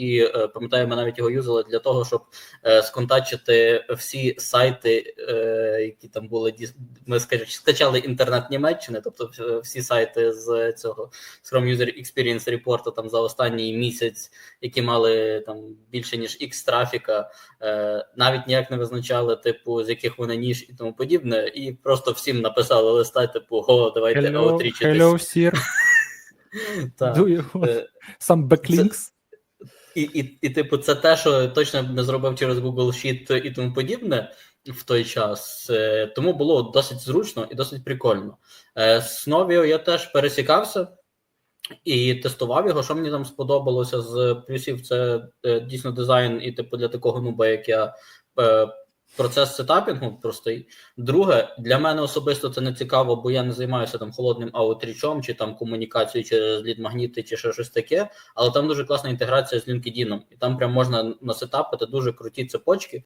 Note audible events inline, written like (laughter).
і е, пам'ятаю, ми навіть його юзали для того, щоб е, сконтачити всі сайти, е, які там були Ми скажімо, скачали інтернет Німеччини, тобто всі сайти з цього Chrome User Experience Report там за останній місяць, які мали там більше ніж X трафіка, навіть ніяк не визначали, типу, з яких вони ніж і тому подібне, і просто всім написали листа, типу, го, давайте Hello, отрічитись. hello, sir. (laughs) Так. Do І, і, і, типу, це те, що точно не зробив через Google Sheet і тому подібне в той час. Е, Тому було досить зручно і досить прикольно. Е, З Novio я теж пересікався і тестував його. Що мені там сподобалося з плюсів, це е, дійсно дизайн, і типу для такого нуба, як я. Процес сетапінгу простий. Друге, для мене особисто це не цікаво, бо я не займаюся там холодним аутрічом, чи там комунікацією через лід-магніти, чи ще щось таке. Але там дуже класна інтеграція з LinkedIn. І там прям можна насетапити дуже круті цепочки,